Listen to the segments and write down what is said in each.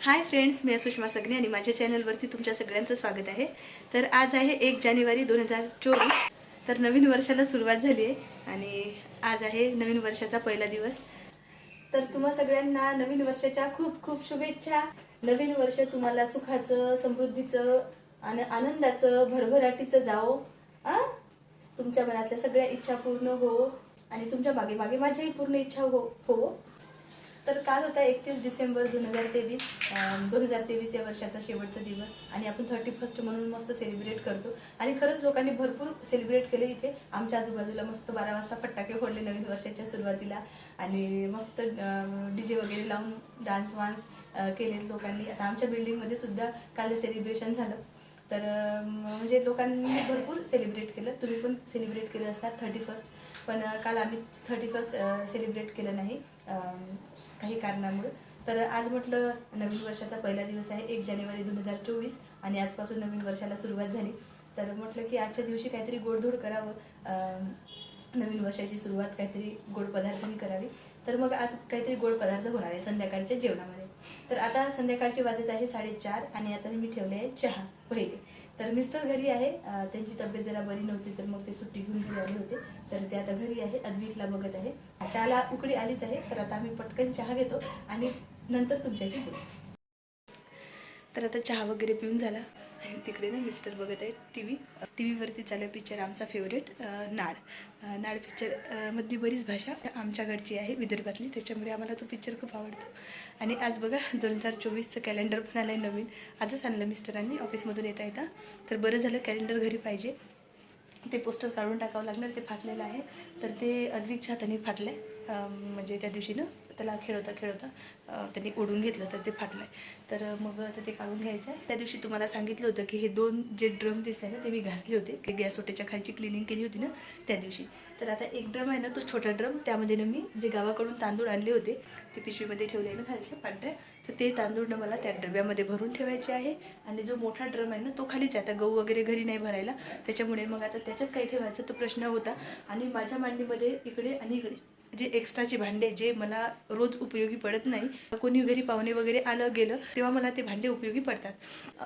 Hi friends मी सुषमा सगणे आणि माझ्या चॅनलवरती तुमच्या सगळ्यांचं स्वागत आहे. तर आज आहे एक जानेवारी दोन हजार चोवीस. तर नवीन वर्षाला सुरुवात झाली आहे आणि आज आहे नवीन वर्षाचा पहिला दिवस. तर तुम्हा सगळ्यांना नवीन वर्षाच्या खूप खूप शुभेच्छा. नवीन वर्ष तुम्हाला सुखाचं समृद्धीचं आणि आनंदाचं भरभराटीचं जाओ आ? तुमच्या मनातल्या सगळ्या इच्छा पूर्ण हो आणि तुमच्या मागे मागे माझ्याही पूर्ण इच्छा हो हो. तर काल होता एकतीस डिसेंबर दोन हजार तेवीस दोन हजार तेवीस या वर्षाचा शेवटचा दिवस आणि आपण थर्टी फर्स्ट म्हणून मस्त सेलिब्रेट करतो. आणि खरंच लोकांनी भरपूर सेलिब्रेट केले इथे. आमच्या आजूबाजूला मस्त बारा वाजता फटाके फोडले नवीन वर्षाच्या सुरुवातीला. आणि मस्त डी जे वगैरे लावून डान्स वान्स केले लोकांनी. आता आमच्या बिल्डिंगमध्ये सुद्धा काल सेलिब्रेशन झालं. तर म्हणजे लोकांनी भरपूर सेलिब्रेट केलं. तुम्ही पण सेलिब्रेट केलं असणार थर्टी फर्स्ट पण काल आम्ही थर्टी फर्स्ट सेलिब्रेट केलं नाही काही कारणामुळं. तर आज म्हटलं नवीन वर्षाचा पहिला दिवस आहे एक जानेवारी दोन हजार चोवीस आणि आजपासून नवीन वर्षाला सुरुवात झाली. तर म्हटलं की आजच्या दिवशी काहीतरी गोडधोड करावं. नवीन वर्षाची सुरुवात काहीतरी गोड पदार्थांनी करावी. तर मग आज काहीतरी गोड पदार्थ होणार आहे संध्याकाळच्या जेवणामध्ये. तर आता संध्याकाळची वाजत आहे साडेचार आणि आता मी ठेवले आहे चहा पहिले. तर मिस्टर घरी आहे त्यांची तब्येत जरा बरी नव्हती तर मग ते सुट्टी घेऊन घरी आले होते. तर ते आता घरी आहे अद्विकला बघत आहे. चहाला उकडी आलीच आहे तर आता आम्ही पटकन चहा घेतो आणि नंतर तुमच्याशी बोलू. तर आता चहा वगैरे पिऊन झाला. तिकडे ना मिस्टर बघत आहे टी व्ही टी व्हीवरती चालू पिक्चर आमचा फेवरेट नाड. नाड पिक्चरमध्ये मधली बरीच भाषा आमच्याकडची आहे विदर्भातली. त्याच्यामुळे आम्हाला तो पिक्चर खूप आवडतो. आणि आज बघा दोन हजार चोवीसचं कॅलेंडर पण आलं आहे नवीन. आजच आणलं मिस्टरांनी ऑफिसमधून येता येता. तर बरं झालं कॅलेंडर घरी पाहिजे. ते पोस्टर काढून टाकावं लागणार ते फाटलेलं आहे. तर ते अद्विकच्या हाताने फाटलं आहे म्हणजे त्या दिवशी ना त्याला खेळवता खेळवता त्यांनी ओढून घेतलं तर ते फाटलं आहे तर मग आता ते काढून घ्यायचं आहे त्या दिवशी तुम्हाला सांगितलं होतं की हे दोन जे ड्रम दिसत आहे ना ते मी घासले होते. की गॅस ओट्याच्या खालची क्लिनिंग केली होती ना त्या दिवशी. तर आता एक ड्रम आहे ना तो छोटा ड्रम त्यामध्ये ना मी जे गावाकडून तांदूळ आणले होते ते पिशवीमध्ये ठेवले आहे ना खालच्या पांढऱ्या तर ते तांदूळ ना मला त्या डब्यामध्ये भरून ठेवायचे आहे. आणि जो मोठा ड्रम आहे ना तो खालीच आहे. आता गहू वगैरे घरी नाही भरायला. त्याच्यामुळे मग आता त्याच्यात काही ठेवायचं तो प्रश्न होता. आणि माझ्या मांडीमध्ये इकडे आणि इकडे. जे एक्स्ट्राचे भांडे जे मला रोज उपयोगी पडत नाही कोणी घरी पाहुणे वगैरे आलं गेलं तेव्हा मला ते भांडे उपयोगी पडतात.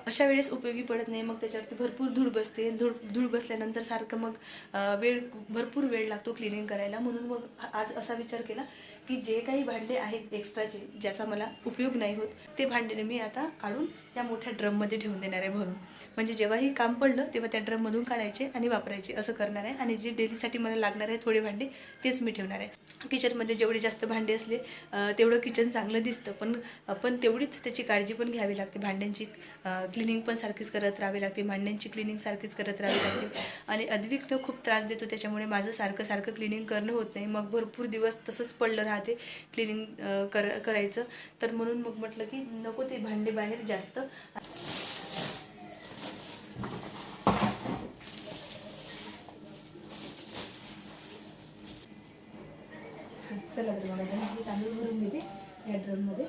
अशा वेळेस उपयोगी पडत नाही मग त्याच्यावरती भरपूर धूळ बसते. धूळ धूळ बसल्यानंतर सारखं मग वेळ भरपूर वेळ लागतो क्लिनिंग करायला. म्हणून मग आज असा विचार केला की जे काही भांडे आहेत एक्स्ट्राचे ज्याचा मला उपयोग नाही होत ते भांडे मी आता काढून या मोठ्या ड्रममध्ये ठेवून देणार आहे भरून. म्हणजे जेव्हाही काम पडलं तेव्हा त्या ड्रममधून काढायचे आणि वापरायचे. असं करणार आहे. आणि जे डेलीसाठी मला लागणार आहे थोडे भांडे तेच मी ठेवणार आहे. किचनमध्ये जेवढे जास्त भांडे असले तेवढं किचन चांगलं दिसतं. पण पण तेवढीच त्याची काळजी पण घ्यावी लागते. भांड्यांची क्लिनिंग पण सारखीच करत राहावी लागते. भांड्यांची क्लिनिंग सारखीच करत राहावी लागते. आणि अद्विकनं खूप त्रास देतो. त्याच्यामुळे माझं सारखं सारखं क्लिनिंग करणं होत नाही. मग भरपूर दिवस तसंच पडलं राहते क्लिनिंग कर करायचं. तर म्हणून मग म्हटलं की नको ते भांडे बाहेर जास्त चला तर बघा मी तांदूळ भरून घेते या ड्रममध्ये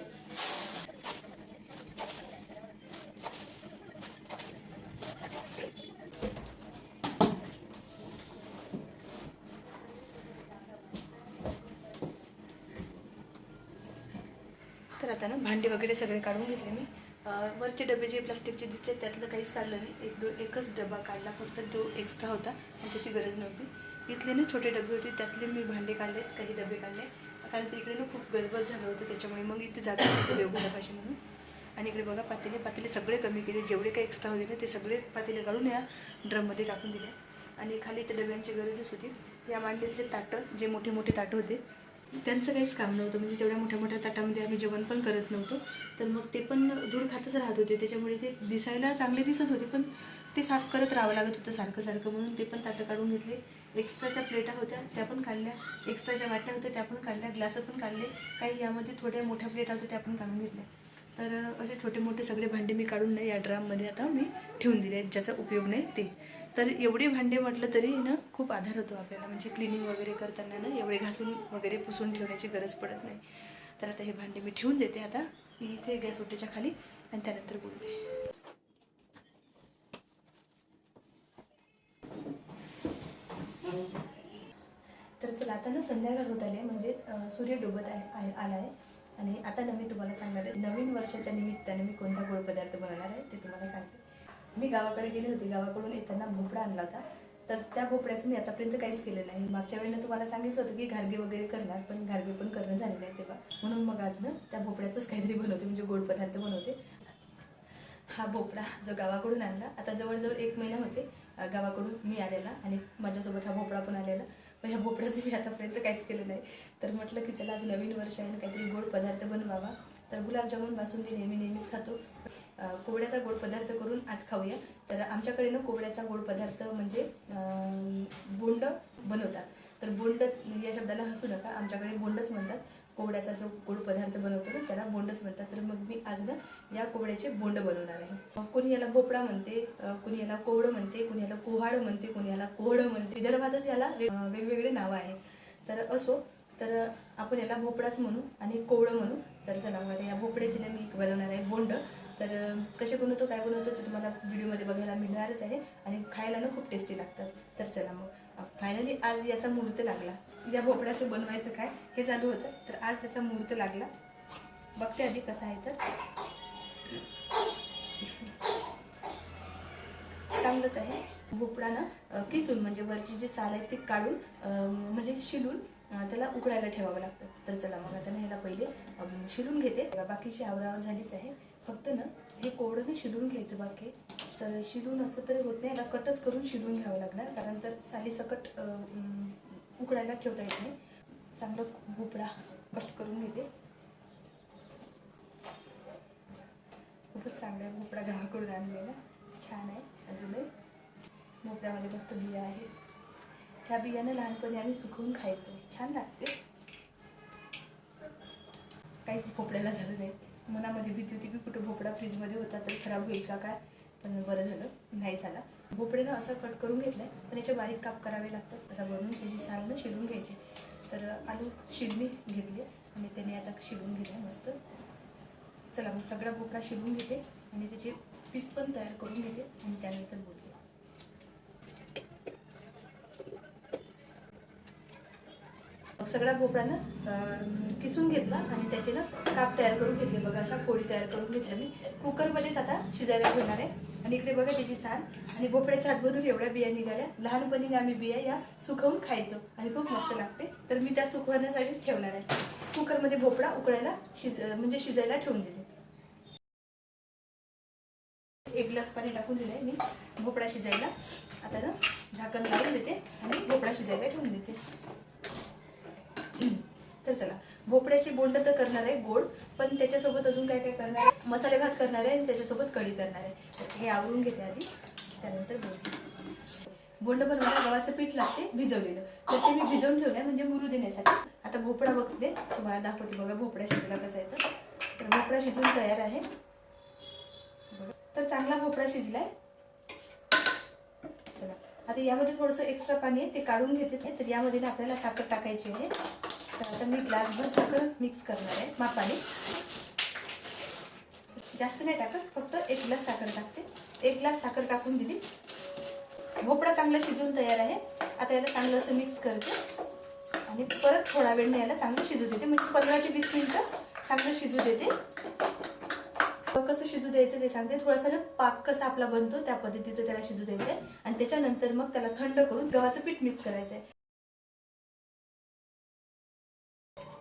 तर आता ना भांडी वगैरे सगळे काढून घेतले मी. वरचे डबे जे प्लास्टिकचे दिसते त्यातलं काहीच काढलं नाही. एक दोन एकच डबा काढला फक्त तो एक्स्ट्रा होता आणि त्याची गरज नव्हती. इथले ना छोटे डबे होते त्यातले मी भांडे काढलेत काही डबे काढले. कारण ते इकडे ना खूप गजबज झालं होतं त्याच्यामुळे मग इथे जागा नव्हती देवघरापाशी म्हणून. आणि इकडे बघा पातेले पातेले सगळे कमी केले. जेवढे काही एक्स्ट्रा होते ना ते सगळे पातेले काढून या ड्रममध्ये टाकून दिले. आणि खाली इथे डब्यांची गरजच होती. या मांडीतले ताटं जे मोठे मोठे ताटं होते त्यांचं काहीच काम नव्हतं. म्हणजे तेवढ्या मोठ्या मोठ्या ताटामध्ये आम्ही जेवण पण करत नव्हतो. तर मग ते पण धूळ खातच राहत होते. त्याच्यामुळे ते दिसायला चांगले दिसत होते पण ते साफ करत राहावं लागत होतं सारखं सारखं म्हणून ते पण ताटं काढून घेतले. एक्स्ट्राच्या प्लेटा होत्या त्या पण काढल्या. एक्स्ट्राच्या वाट्या होत्या त्या पण काढल्या. ग्लासं पण काढले. काही यामध्ये थोड्या मोठ्या प्लेटा होत्या त्या पण काढून घेतल्या. तर असे छोटे मोठे सगळे भांडे मी काढून नाही या ड्राममध्ये आता मी ठेवून दिले आहेत ज्याचा उपयोग नाही ते. तर एवढे भांडे म्हटलं तरी ना खूप आधार होतो आपल्याला. म्हणजे क्लिनिंग वगैरे करताना ना एवढे घासून वगैरे पुसून ठेवण्याची गरज पडत नाही. तर आता हे भांडे मी ठेवून देते आता. मी इथे गॅस ओट्याच्या खाली आणि त्यानंतर बोलते. तर चला आता ना संध्याकाळ होत आली म्हणजे सूर्य डोबत आहे आहे- आला आहे. आणि आता ना मी तुम्हाला सांगणार आहे. नवीन वर्षाच्या निमित्ताने मी कोणता गोड पदार्थ बनवणार आहे ते तुम्हाला सांगते. मी गावाकडे गेले होते. गावाकडून येताना भोपळा आणला होता. तर त्या भोपळ्याचं मी आतापर्यंत काहीच केलं नाही. मागच्या वेळेला तुम्हाला सांगितलं होतं की घारगे वगैरे करणार पण घारगे पण करणं झाले नाही तेव्हा. म्हणून मग आज ना त्या भोपळ्याचंच काहीतरी बनवते म्हणजे गोड पदार्थ बनवते. हा भोपळा जो गावाकडून आणला. आता जवळजवळ एक महिना होते गावाकडून मी आलेला आणि माझ्यासोबत हा भोपळा पण आलेला. पण ह्या भोपळ्याचं मी आतापर्यंत काहीच केलं नाही. तर म्हटलं की चला आज नवीन वर्ष आहे आणि काहीतरी गोड पदार्थ बनवावा. तर गुलाबजामुन बासुंदी नेहमी नेहमीच खातो. कोवड्याचा गोड पदार्थ करून आज खाऊया. तर आमच्याकडे ना कोवड्याचा गोड पदार्थ म्हणजे बोंड बनवतात. तर बोंड या शब्दाला हसू नका. आमच्याकडे बोंडच म्हणतात. कोवड्याचा जो गोड पदार्थ बनवतो ना त्याला बोंडच म्हणतात. तर मग मी आज ना या कोवड्याचे बोंड बनवणार आहे. मग कोणी याला भोपळा म्हणते कुणी कोणी याला कोवडं म्हणते कोणी याला कोहाड म्हणते कोणी याला कोहडं म्हणते. विदर्भातच याला वेगवेगळे नावं आहेत. तर असो तर आपण याला भोपळाच म्हणू आणि कोवळं म्हणू. तर चला मग आता या भोपळ्याचे ना मी बनवणार आहे बोंड. तर कसे बनवतो काय बनवतो ते तुम्हाला व्हिडिओमध्ये बघायला मिळणारच आहे आणि खायला ना खूप टेस्टी लागतात. तर चला मग फायनली आज याचा मुहूर्त लागला. या भोपळ्याचं बनवायचं काय हे चालू होतं. तर आज त्याचा मुहूर्त लागला. बघते आधी कसा आहे तर. चांगलंच आहे. भोपळा ना किसून म्हणजे वरची जी साल आहे ती काढून म्हणजे शिलून त्याला उकडायला ठेवावं लागतं. तर चला मग आता ह्याला पहिले शिलून घेते. बाकीची आवरावर झालीच आहे. फक्त ना हे कोरडं शिलून घ्यायचं बाकी. तर शिलून असं तरी होत नाही. याला कटच करून शिलून घ्यावं लागणार. कारण तर साली सकट उकडायला ठेवता येत नाही. चांगलं भोपळा कट करून घेते. खूपच चांगला आहे भोपळा गावाकडून आणलेला. छान आहे. अजूनही भोपळ्यामध्ये मस्त बिया आहेत. त्या बियाणं लहानपणी आम्ही सुकवून खायचो. छान लागते. काहीच भोपळ्याला झालं नाही. मनामध्ये भीती होती की कुठं भोपळा फ्रीजमध्ये होता तर खराब होईल का काय? पण बरं झालं. नाही झाला. भोपळ्यानं असा कट करून घेतलाय पण याचे बारीक काप करावे लागतात. असा बनवून त्याची साल शिरून घ्यायची. तर आलू शिलणी घेतली आणि त्याने आता शिरून घेतलं मस्त. चला मग सगळा भोपळा शिरून घेते आणि त्याचे पीस पण तयार करून घेते आणि त्यानंतर सगळ्या मग सगळा किसून घेतला आणि त्याचे ना काप तयार करून घेतले. बघा अशा पोळी तयार करून घेतल्या मी. कुकरमध्येच आता शिजायला ठेवणार आहे. आणि इकडे बघा त्याची साल. आणि भोपळ्याच्या आतमधून एवढ्या बिया निघाल्या. लहानपणी आम्ही बिया या सुकवून खायचो आणि खूप मस्त लागते. तर मी त्या सुकवण्यासाठीच ठेवणार आहे. कुकरमध्ये भोपळा उकळायला शिज म्हणजे शिजायला ठेवून देते. एक ग्लास पाणी टाकून दिलंय मी भोपळा शिजायला. आता ना झाकण लावून देते आणि भोपळा शिजायला ठेवून देते. तर चला भोपळ्याची बोंड तर करणार आहे गोड पण त्याच्यासोबत अजून काय काय करणार आहे? मसाले भात करणार आहे आणि त्याच्यासोबत कढी करणार आहे. हे आवरून घेते आधी त्यानंतर बोलते बोंड बनवायला गव्हाचं पीठ लागते भिजवलेलं. तर ते मी भिजवून ठेवलंय म्हणजे मुरू देण्यासाठी. आता भोपळा बघते तुम्हाला दाखवते बघा भोपळा शिजला कसा आहे तर. भोपळा शिजून तयार आहे. तर चांगला भोपळा शिजलाय. चला. आता यामध्ये थोडंसं एक्स्ट्रा पाणी आहे ते काढून घेते तर यामध्ये ना आपल्याला साखर टाकायची आहे. तर आता मी ग्लासभर साखर मिक्स करणार आहे मापाने. जास्त नाही टाकत फक्त एक ग्लास साखर टाकते. एक ग्लास साखर टाकून दिली. भोपळा चांगला शिजून तयार आहे. आता याला चांगलं असं मिक्स करते. आणि परत थोडा वेळ याला चांगलं शिजू देते. म्हणजे पंधरा ते वीस मिनटं चांगलं शिजू देते. कसं शिजू द्यायचं ते सांगते. थोडासा पाक कसा आपला बनतो त्या पद्धतीचं त्याला शिजू द्यायचं आहे आणि त्याच्यानंतर मग त्याला थंड करून गव्हाचं पीठ मिक्स करायचं आहे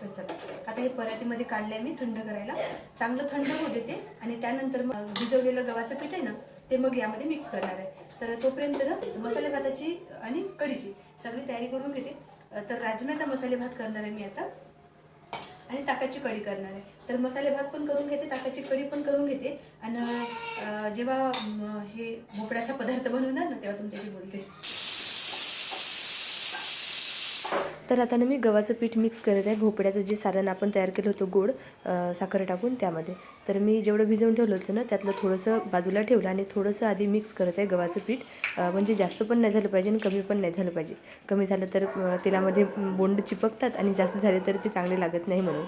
तर चला आता हे परातीमध्ये काढले मी थंड करायला. चांगलं थंड होऊ देते. आणि त्यानंतर मग भिजवलेलं गव्हाचं पीठ आहे ना ते मग यामध्ये मिक्स करणार आहे. तर तोपर्यंत ना मसाले भाताची आणि कढीची सगळी तयारी करून घेते. तर राजम्याचा मसाले भात करणार आहे मी आता. आणि ताकाची कढी करणार आहे. तर मसाले भात पण करून घेते ताकाची कढी पण करून घेते. आणि जेव्हा हे भोपळ्याचा पदार्थ बनवणार ना तेव्हा तुमच्याशी बोलते. तर आता ना मी गव्हाचं पीठ मिक्स करत आहे. भोपळ्याचं जे सारण आपण तयार केलं होतं गोड साखर टाकून त्यामध्ये. तर मी जेवढं भिजवून ठेवलं होतं ना त्यातलं थोडंसं बाजूला ठेवलं आणि थोडंसं आधी मिक्स करत आहे गव्हाचं पीठ. म्हणजे जास्त पण नाही झालं पाहिजे आणि कमी पण नाही झालं पाहिजे. कमी झालं तर तेलामध्ये बोंड चिपकतात आणि जास्त झाले तर ते चांगले लागत नाही म्हणून.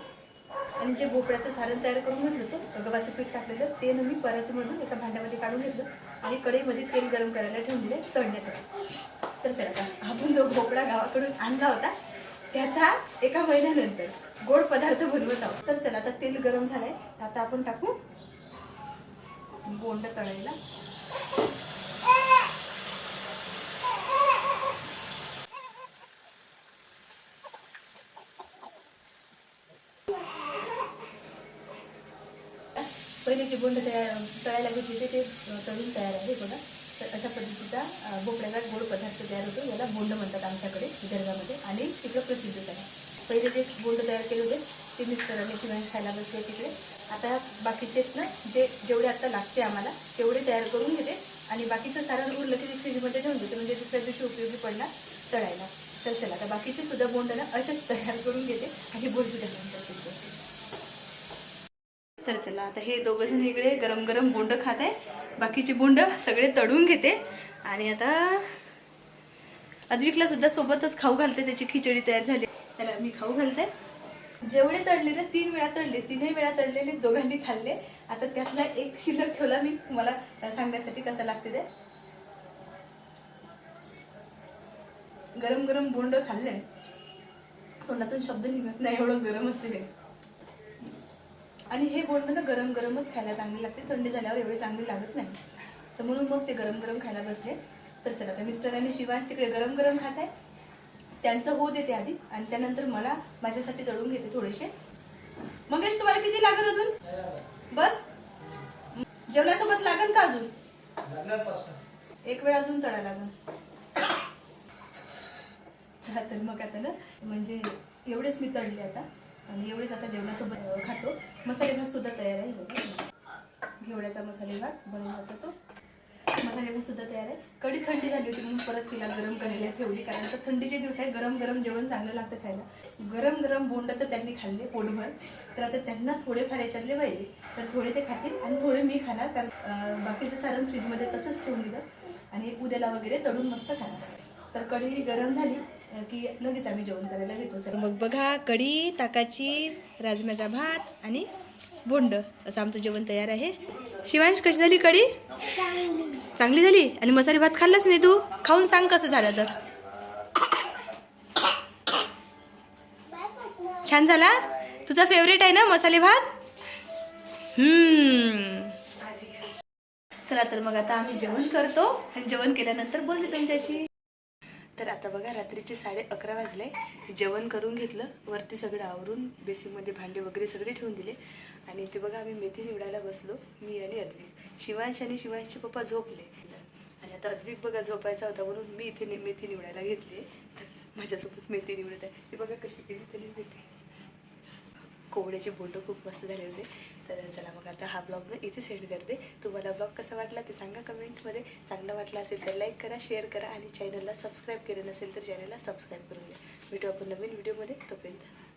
आणि जे भोपळ्याचं सारण तयार करून घेतलं होतं गव्हाचं पीठ टाकलेलं ते ना मी म्हणून एका भांड्यामध्ये काढून घेतलं आणि कढईमध्ये तेल गरम करायला ठेवून दिले तळण्यासाठी. तर चला आता. आपण जो भोपळा गावाकडून आणला होता त्याचा एका महिन्यानंतर गोड पदार्थ बनवत आहोत. तर चला आता तेल गरम झालंय. आता आपण टाकू बोंड तळायला. पहिले जे बोंड तयार तळायला घेतले ते ते तळून तयार आहे बघा. तर अशा पद्धतीचा भोपळ्याचा गोड पदार्थ तयार होतो. याला बोंड म्हणतात आमच्याकडे विदर्भामध्ये आणि तिकडं प्रसिद्धच आहे पहिले जे बोंड तयार केले होते ते मिस्टरांनी शिवाय खायला बसले तिकडे. आता बाकीचे ना जे जेवढे आता लागते आम्हाला तेवढे तयार करून घेते. आणि बाकीचं सारण उरलं की फ्रीजमध्ये ठेवून देते म्हणजे दुसऱ्या दिवशी उपयोगी पडला तळायला. तर चला आता बाकीचे सुद्धा बोंड ना असेच तयार करून घेते आणि बोलते त्यानंतर तर चला आता हे दोघं जण इकडे गरम गरम बोंड खात आहे. बाकीचे बोंड सगळे तळून घेते. आणि आता अद्विकला सुद्धा सोबतच खाऊ घालते त्याची खिचडी तयार झाली. त्याला मी खाऊ घालते. जेवढे तळलेले तीन वेळा तळले तीनही वेळा तळलेले दोघांनी खाल्ले. आता त्यातला एक शिल्लक ठेवला मी. मला सांगण्यासाठी कसा लागते ते. गरम गरम बोंड खाल्ले. तोंडातून शब्द निघत नाही एवढं गरम असते हे आणि हे बोंड ना गरम गरमच खायला चांगले लागते. थंडी झाल्यावर एवढे चांगले लागत नाही. तर म्हणून मग ते गरम गरम खायला बसले. तर चला आता मिस्टर आणि शिवांश तिकडे गरम गरम खात आहे त्यांचं होऊ देते आधी. आणि त्यानंतर मला माझ्यासाठी तळून घेते थोडेसे. मंगेश तुम्हाला किती लागत अजून? बस. जेवणासोबत लागन का अजून? एक वेळ अजून तळा लागन चला तर मग आता ना म्हणजे एवढेच मी तळले आता. आणि एवढेच आता जेवणासोबत खातो. मसाले भात सुद्धा तयार आहे. बघा. घेवड्याचा मसाले भात बनवला जातो तो. मसाले भात सुद्धा तयार आहे. कढी थंडी झाली होती म्हणून परत तिला गरम करायला ठेवली कारण तर थंडीचे दिवस आहे. गरम गरम जेवण चांगलं लागतं खायला. गरम गरम बोंड तर त्यांनी खाल्ले पोटभर. तर आता त्यांना थोडेफार याच्यातले पाहिजे. तर थोडे ते खातील आणि थोडे मी खाणार कारण बाकीचं सारण फ्रीजमध्ये तसंच ठेवून दिलं. आणि उद्याला वगैरे तळून मस्त खाणार. तर कढी गरम झाली. की लगेच आम्ही जेवण करायला घेतो. मग बघा कढी ताकाची राजम्याचा भात आणि बोंड. असं आमचं जेवण तयार आहे. शिवांश कशी झाली कढी? चांगली झाली. आणि मसाले भात खाल्लाच नाही तू? खाऊन सांग कसं झालं तर. छान झाला? तुझा फेवरेट आहे ना मसाले भात? चला तर मग आता आम्ही जेवण करतो. आणि जेवण केल्यानंतर बोलते तुमच्याशी तर आता बघा रात्रीचे साडे अकरा वाजले. जेवण करून घेतलं. वरती सगळं आवरून बेसिंगमध्ये भांडे वगैरे सगळे ठेवून दिले. आणि ते बघा आम्ही मेथी निवडायला बसलो मी आणि अद्विक. शिवांश आणि शिवांशचे पप्पा झोपले. आणि आता अद्विक बघा झोपायचा होता म्हणून मी इथे मेथी निवडायला घेतली. तर माझ्यासोबत मेथी निवडत आहे. ते बघा कशी केली तरी मेथी. कोवड्याचे बोंड खूप मस्त झाले होते. तर चला मग आता हा ब्लॉग मी इथे सेंड करते. तुम्हाला ब्लॉग कसा वाटला ते सांगा कमेंटमध्ये. चांगला वाटला असेल तर लाईक करा शेअर करा आणि चॅनलला सबस्क्राईब केलं नसेल तर चॅनलला सबस्क्राईब करून द्या भेटू आपण नवीन व्हिडिओमध्ये तोपर्यंत.